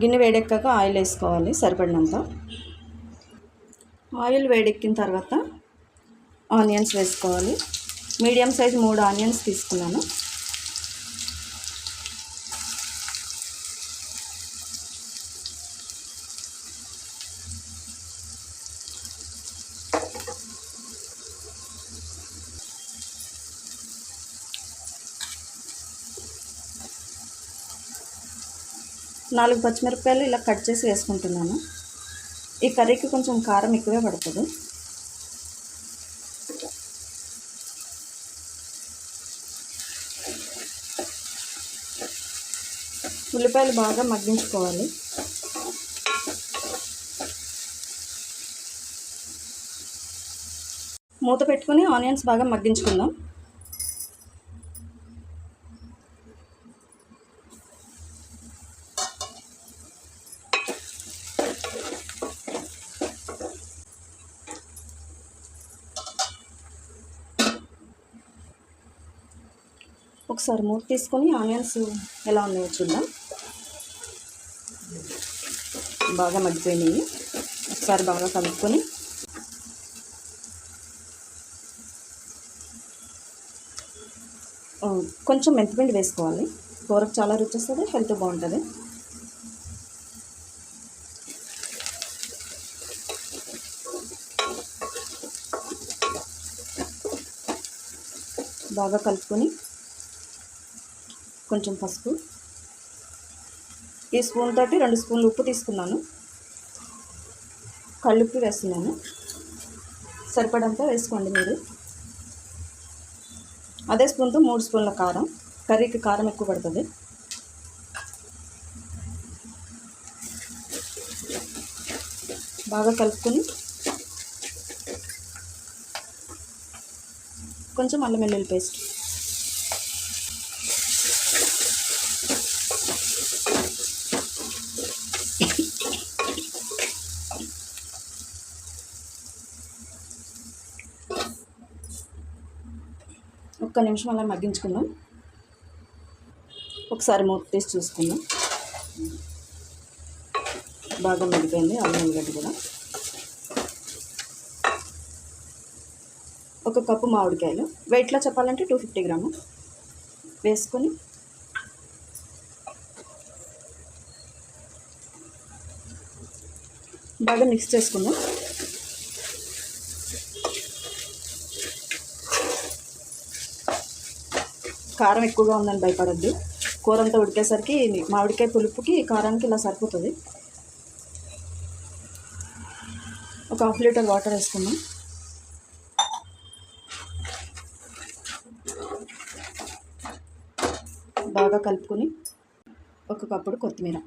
గిన్నె వేడెక్కాక ఆయిల్ వేసుకోవాలి సరిపడినంత. ఆయిల్ వేడెక్కిన తర్వాత ఆనియన్స్ వేసుకోవాలి. మీడియం సైజ్ మూడు ఆనియన్స్ తీసుకున్నాను. నాలుగు పచ్చిమిరపకాయలు ఇలా కట్ చేసి వేసుకుంటున్నాను. ఈ కర్రీకి కొంచెం కారం ఎక్కువే పడుతుంది. ఉల్లిపాయలు బాగా మగ్గించుకోవాలి. మూత పెట్టుకొని ఆనియన్స్ బాగా మగ్గించుకుందాం. ఒకసారి మూత తీసుకొని ఆనియన్స్ ఎలా ఉన్నాయో చూద్దాం. బాగా మగ్గిపోయినాయి. ఒకసారి బాగా కలుపుకొని కొంచెం మెంతిపిండి వేసుకోవాలి. కూరకు చాలా రుచి వస్తుంది హెల్త్ బాగుంటుంది. బాగా కలుపుకొని కొంచెం పసుపు. ఈ స్పూన్ తోటి రెండు స్పూన్లు ఉప్పు తీసుకున్నాను. కళ్ళుప్పు వేస్తున్నాను. సరిపడంత వేసుకోండి మీరు. అదే స్పూన్తో మూడు స్పూన్ల కారం. కర్రీకి కారం ఎక్కువ పడుతుంది. బాగా కలుపుకొని కొంచెం అల్లం వెల్లుల్లి పేస్ట్. ఒక్క నిమిషం అలా మగ్గించుకుందాం. ఒకసారి మూత తీసి చూసుకుందాం. బాగా మగ్గిపోయింది అల్లం ఉల్లిగడ్డ కూడా. ఒక కప్పు మామిడికాయలు. వెయిట్లో చెప్పాలంటే టూ ఫిఫ్టీ గ్రాము. వేసుకొని బాగా మిక్స్ చేసుకుందాం. కారం ఎక్కువగా ఉందని భయపడద్దు. కూర అంతా ఉడికేసరికి మామిడికాయ పులుపుకి కారానికి ఇలా సరిపోతుంది. ఒక హాఫ్ లీటర్ వాటర్ వేసుకుందాం. బాగా కలుపుకొని ఒక కప్పుడు కొత్తిమీర.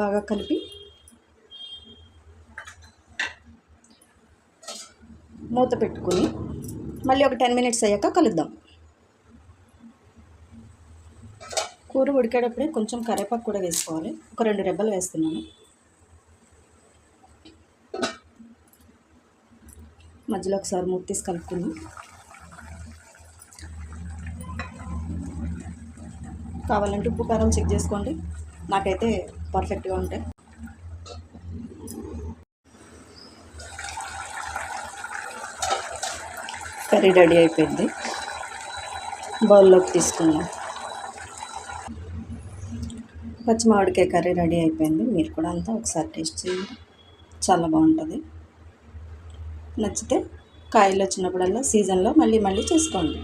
బాగా కలిపి మూత పెట్టుకొని మళ్ళీ ఒక టెన్ మినిట్స్ అయ్యాక కలుద్దాం. కూర ఉడికేటప్పుడే కొంచెం కరివేపాకు కూడా వేసుకోవాలి. ఒక రెండు రెబ్బలు వేస్తున్నాను. మధ్యలో ఒకసారి మూత తీసి కలుపుకుందాం. కావాలంటే ఉప్పు కారం చెక్ చేసుకోండి. నాకైతే పర్ఫెక్ట్గా ఉంటాయి. కర్రీ రెడీ అయిపోయింది. బౌల్లోకి తీసుకుందాం. పచ్చి మామిడికాయ కర్రీ రెడీ అయిపోయింది. మీరు కూడా అంతా ఒకసారి టేస్ట్ చేయండి. చాలా బాగుంటుంది. నచ్చితే కాయలు వచ్చినప్పుడల్లా సీజన్లో మళ్ళీ మళ్ళీ చేసుకోండి.